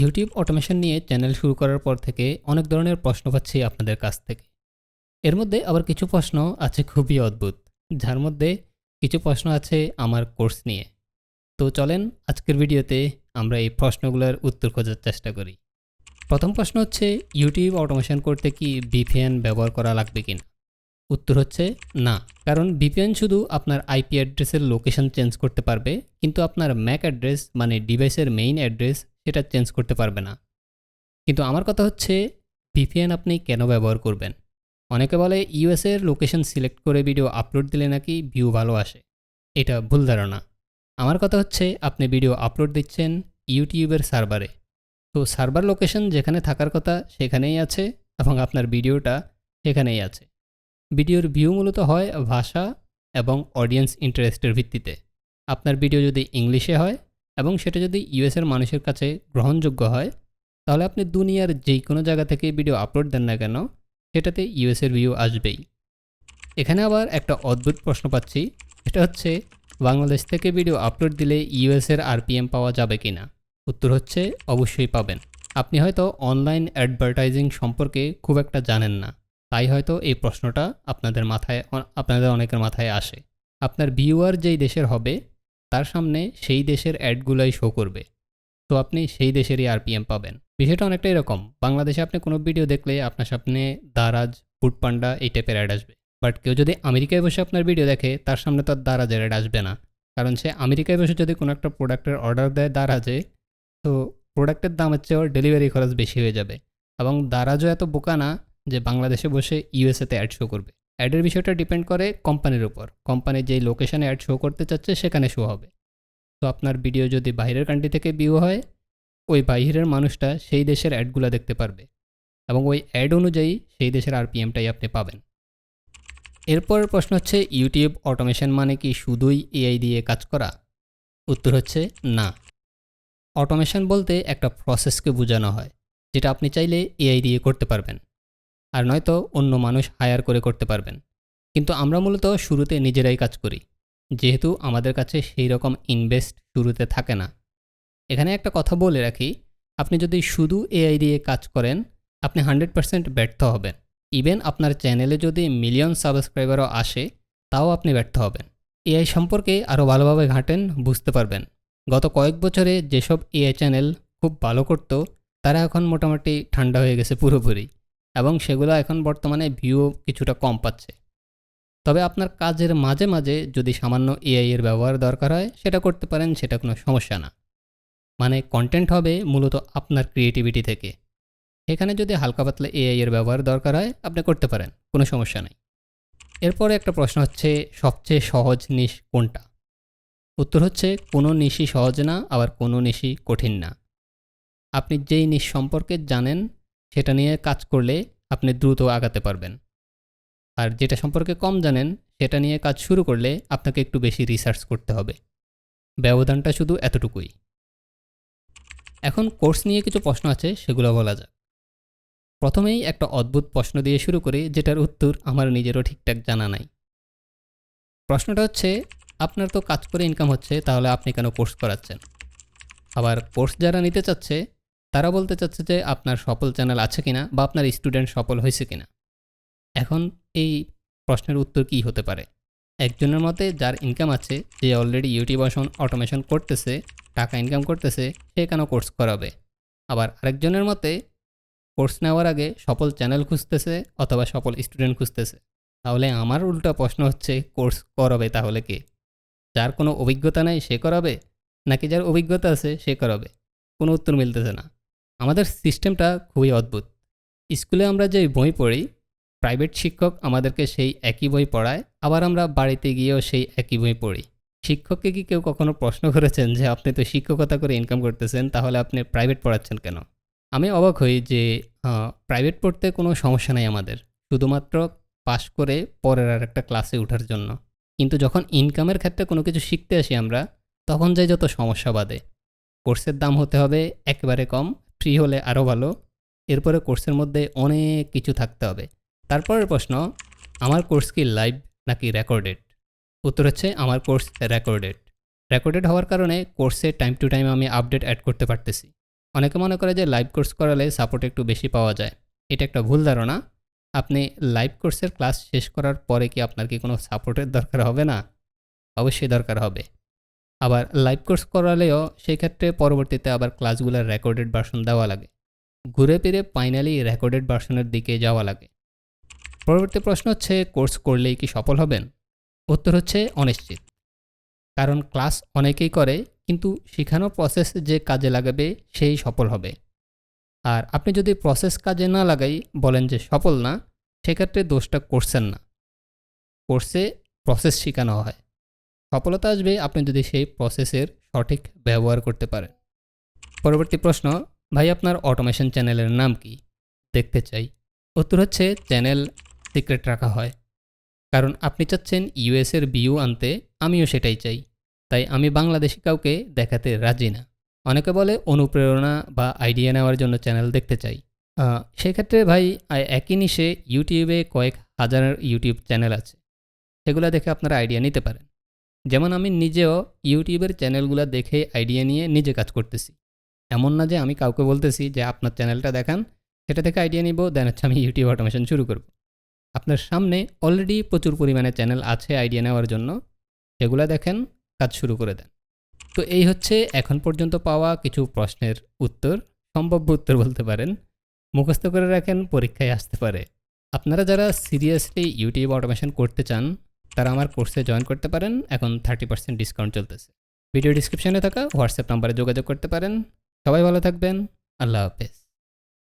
YouTube automation নিয়ে channel শুরু করার পর থেকে অনেক ধরনের প্রশ্ন পাচ্ছি আপনাদের কাছ থেকে। এর মধ্যে আবার কিছু প্রশ্ন আছে খুবই অদ্ভুত, যার মধ্যে কিছু প্রশ্ন আছে আমার কোর্স নিয়ে। তো চলেন আজকের ভিডিওতে আমরা এই প্রশ্নগুলোর উত্তর খোঁজার চেষ্টা করি। প্রথম প্রশ্ন হচ্ছে ইউটিউব অটোমেশন করতে কি ভিপিএন ব্যবহার করা লাগবে কিনা? উত্তর হচ্ছে, না। কারণ ভিপিএন শুধু আপনার আইপি অ্যাড্রেসের লোকেশন চেঞ্জ করতে পারবে, কিন্তু আপনার ম্যাক অ্যাড্রেস মানে ডিভাইসের মেইন অ্যাড্রেস সেটা চেঞ্জ করতে পারবে না। কিন্তু আমার কথা হচ্ছে ভিপিএন আপনি কেন ব্যবহার করবেন? অনেকে বলে ইউএসের লোকেশন সিলেক্ট করে ভিডিও আপলোড দিলে নাকি ভিউ ভালো আসে। এটা ভুল ধারণা। আমার কথা হচ্ছে, আপনি ভিডিও আপলোড দিচ্ছেন ইউটিউবের সার্ভারে তো সার্ভার লোকেশন যেখানে থাকার কথা সেখানেই আছে এবং আপনার ভিডিওটা সেখানেই আছে। ভিডিওর ভিউ মূলত হয় ভাষা এবং অডিয়েন্স ইন্টারেস্টের ভিত্তিতে। আপনার ভিডিও যদি ইংলিশে হয় এবং সেটা যদি ইউএসের মানুষের কাছে গ্রহণযোগ্য হয়, তাহলে আপনি দুনিয়ার যেই কোনো জায়গা থেকে ভিডিও আপলোড দেন না কেন, সেটাতে ইউএসের ভিউ আসবেই। এখানে আবার একটা অদ্ভুত প্রশ্ন পাচ্ছি, এটা হচ্ছে, বাংলাদেশ থেকে ভিডিও আপলোড দিলে ইউএসের আরপিএম পাওয়া যাবে কি না উত্তর হচ্ছে, অবশ্যই পাবেন। আপনি হয়তো অনলাইন অ্যাডভার্টাইজিং সম্পর্কে খুব একটা জানেন না, তাই হয়তো এই প্রশ্নটা আপনাদের মাথায়, আপনাদের অনেকের মাথায় আসে। আপনার ভিউয়ার যেই দেশের হবে তার সামনে সেই দেশের অ্যাডগুলোই শো করবে। তো আপনি সেই দেশেরই আরপিএম পাবেন। বিষয়টা অনেকটা এরকম। বাংলাদেশে আপনি কোনো ভিডিও দেখলে আপনার সামনে দারাজ ফুড পান্ডা এই টাইপের অ্যাড আসবে। বাট কেউ যদি আমেরিকায় বসে আপনার ভিডিও দেখে, তার সামনে তো আর দারাজের অ্যাড আসবে না। কারণ সে আমেরিকায় বসে যদি কোনো একটা প্রোডাক্টের অর্ডার দেয় দারাজে, তো প্রোডাক্টের দামের চেয়ে ডেলিভারি খরচ বেশি হয়ে যাবে। এবং দারাজও এত বোকা না যে বাংলাদেশে বসে ইউএসএতে অ্যাড শো করবে। অ্যাডের বিষয়টা ডিপেন্ড করে কোম্পানির উপর। কোম্পানি যেই লোকেশানে অ্যাড শো করতে চাচ্ছে, সেখানে শো হবে। তো আপনার ভিডিও যদি বাইরের কান্ট্রি থেকে ভিউ হয়, ওই বাইরের মানুষটা সেই দেশের অ্যাডগুলো দেখতে পারবে। এবং ওই অ্যাড অনুযায়ী সেই দেশের আরপিএমটাই আপনি পাবেন। এরপরের প্রশ্ন হচ্ছে ইউটিউব অটোমেশন মানে কি শুধুই এআই দিয়ে কাজ করা? উত্তর হচ্ছে, না। অটোমেশন বলতে একটা প্রসেসকে বোঝানো হয়, যেটা আপনি চাইলে এআই দিয়ে করতে পারবেন। আর নয়তো অন্য মানুষ হায়ার করে করতে পারবেন। কিন্তু আমরা মূলত শুরুতে নিজেরাই কাজ করি। যেহেতু আমাদের কাছে সেই রকম ইনভেস্ট শুরুতে থাকে না। এখানে একটা কথা বলে রাখি, আপনি যদি শুধু এআই দিয়ে কাজ করেন, আপনি হান্ড্রেড পারসেন্ট ব্যর্থ হবেন। ইভেন আপনার চ্যানেলে যদি মিলিয়ন সাবস্ক্রাইবারও আসে, তাও আপনি ব্যর্থ হবেন। এআই সম্পর্কে আরও ভালোভাবে ঘাঁটেন, বুঝতে পারবেন। গত কয়েক বছরে যেসব এআই চ্যানেল খুব ভালো করতো, তারা এখন মোটামুটি ঠান্ডা হয়ে গেছে পুরোপুরি। এবং সেগুলো এখন বর্তমানে ভিউ কিছুটা কম পাচ্ছে। তবে আপনার কাজের মাঝে মাঝে যদি সামান্য এআই এর ব্যবহার দরকার হয়, সেটা করতে পারেন, সেটা কোনো সমস্যা না। মানে কন্টেন্ট হবে মূলত আপনার ক্রিয়েটিভিটি থেকে। এখানে যদি হালকা পাতলা এআই এর ব্যবহার দরকার হয়, আপনি করতে পারেন, কোনো সমস্যা নেই। এরপরে একটা প্রশ্ন হচ্ছে, সবচেয়ে সহজ নিশ কোনটা? উত্তর হচ্ছে, কোনো নিশি সহজ না, আবার কোনো নিশি কঠিন না। আপনি যেই নিশ সম্পর্কে জানেন সেটা নিয়ে কাজ করলে আপনি দ্রুত আগাতে পারবেন। আর যেটা সম্পর্কে কম জানেন, সেটা নিয়ে কাজ শুরু করলে আপনাকে একটু বেশি রিসার্চ করতে হবে। ব্যবধানটা শুধু এতটুকুই। এখন কোর্স নিয়ে কিছু প্রশ্ন আছে, সেগুলো বলা যাক। প্রথমেই একটা অদ্ভুত প্রশ্ন দিয়ে শুরু করি, যেটার উত্তর আমার নিজেরও ঠিকঠাক জানা নাই। প্রশ্নটা হচ্ছে, আপনার তো কাজ করে ইনকাম হচ্ছে, তাহলে আপনি কেন কোর্স করাচ্ছেন? আবার কোর্স যারা নিতে চাচ্ছে তারা বলতে চাচ্ছে যে আপনার সফল চ্যানেল আছে কিনা বা আপনার স্টুডেন্ট সফল হয়েছে কিনা। এখন এই প্রশ্নের উত্তর কী হতে পারে? একজনের মতে, যার ইনকাম আছে যে অলরেডি ইউটিউব অটোমেশন করতেছে, টাকা ইনকাম করতেছে, সে কেন কোর্স করাবে? আবার আরেকজনের মতে কোর্স নেওয়ার আগে সফল চ্যানেল খুঁজতেছে অথবা সফল স্টুডেন্ট খুঁজতেছে। তাহলে আমার উল্টা প্রশ্ন হচ্ছে কোর্স করাবে তাহলে কে? যার কোনো অভিজ্ঞতা নেই, সে করাবে? নাকি যার অভিজ্ঞতা আছে, সে করাবে? কোনো উত্তর মিলতেছে না। আমাদের সিস্টেমটা খুবই অদ্ভুত। স্কুলে আমরা যে বই পড়ি, প্রাইভেট শিক্ষক আমাদেরকে সেই একই বই পড়ায়, আবার আমরা বাড়িতে গিয়েও সেই একই বই পড়ি। শিক্ষককে কি কেউ কখনো প্রশ্ন করেছেন যে, আপনি তো শিক্ষকতা করে ইনকাম করতেছেন, তাহলে আপনি প্রাইভেট পড়াচ্ছেন কেন? আমি অবাক হই যে প্রাইভেট পড়তে কোনো সমস্যা নেই আমাদের। শুধুমাত্র পাশ করে পরের আর একটা ক্লাসে ওঠার জন্য। কিন্তু যখন ইনকামের ক্ষেত্রে কোনো কিছু শিখতে আসি আমরা, তখন যাই যত সমস্যা বাদে। কোর্সের দাম হতে হবে একেবারে কম ফ্রি হলে আরও ভালো। এরপরে কোর্সের মধ্যে অনেক কিছু থাকতে হবে। তারপরের প্রশ্ন, আমার কোর্স কি লাইভ নাকি রেকর্ডেড? উত্তর হচ্ছে, আমার কোর্স রেকর্ডেড। রেকর্ডেড হওয়ার কারণে কোর্সে টাইম টু টাইম আমি আপডেট অ্যাড করতে পারতেছি। অনেকে মনে করে যে লাইভ কোর্স করালে সাপোর্ট একটু বেশি পাওয়া যায়। এটা একটা ভুল ধারণা। আপনি লাইভ কোর্সের ক্লাস শেষ করার পরে কি আপনার কি কোনো সাপোর্টের দরকার হবে না? অবশ্যই দরকার হবে। আবার লাইভ কোর্স করালেও সেই ক্ষেত্রে পরবর্তীতে আবার ক্লাসগুলোর রেকর্ডেড ভার্সন দেওয়া লাগে। ঘুরে ফিরে ফাইনালি রেকর্ডেড ভার্সনের দিকে যাওয়া লাগে। পরবর্তী প্রশ্ন হচ্ছে কোর্স করলেই কি সফল হবেন? উত্তর হচ্ছে, অনিশ্চিত। কারণ ক্লাস অনেকেই করে, কিন্তু শেখানো প্রসেস যে কাজে লাগাবে, সেই সফল হবে। আর আপনি যদি প্রসেস কাজে না লাগাই, বলেন যে সফল না, সেক্ষেত্রে দোষটা করছেন না। কোর্সে প্রসেস শেখানো হয়। সফলতা আসবে আপনি যদি সেই প্রসেসের সঠিক ব্যবহার করতে পারেন। পরবর্তী প্রশ্ন, ভাই আপনার অটোমেশন চ্যানেলের নাম কি? দেখতে চাই। উত্তর হচ্ছে চ্যানেল সিক্রেট রাখা হয়। কারণ আপনি চাচ্ছেন ইউএসের ভিউ আনতে, আমিও সেটাই চাই। তাই আমি বাংলাদেশি কাউকে দেখাতে রাজি না। অনেকে বলে অনুপ্রেরণা বা আইডিয়া নেওয়ার জন্য চ্যানেল দেখতে চাই। সেক্ষেত্রে ভাই একই নিশে ইউটিউবে কয়েক হাজারের ইউটিউব চ্যানেল আছে। সেগুলো দেখে আপনারা আইডিয়া নিতে পারেন। যেমন আমি নিজেও ইউটিউবের চ্যানেলগুলো দেখে আইডিয়া নিয়ে নিজে কাজ করতেছি। এমন না যে আমি কাউকে বলতেছি যে, আপনার চ্যানেলটা দেখান, সেটা থেকে আইডিয়া নিব, দেন হচ্ছে আমি ইউটিউব অটোমেশন শুরু করব। আপনার সামনে অলরেডি প্রচুর পরিমাণে চ্যানেল আছে আইডিয়া নেওয়ার জন্য, সেগুলো দেখেন, কাজ শুরু করে দেন। তো এই হচ্ছে এখন পর্যন্ত পাওয়া কিছু প্রশ্নের উত্তর, সম্ভাব্য উত্তর বলতে পারেন। মুখস্থ করে রাখেন, পরীক্ষায় আসতে পারে। আপনারা যারা সিরিয়াসলি ইউটিউব অটোমেশন করতে চান তারা আমার কোর্সে জয়েন করতে পারেন, এখন থার্টি পার্সেন্ট ডিসকাউন্ট চলতেছে। ভিডিও ডিসক্রিপশনে থাকা হোয়াটসঅ্যাপ নাম্বারে যোগাযোগ করতে পারেন। সবাই ভালো থাকবেন, আল্লাহ হাফেজ।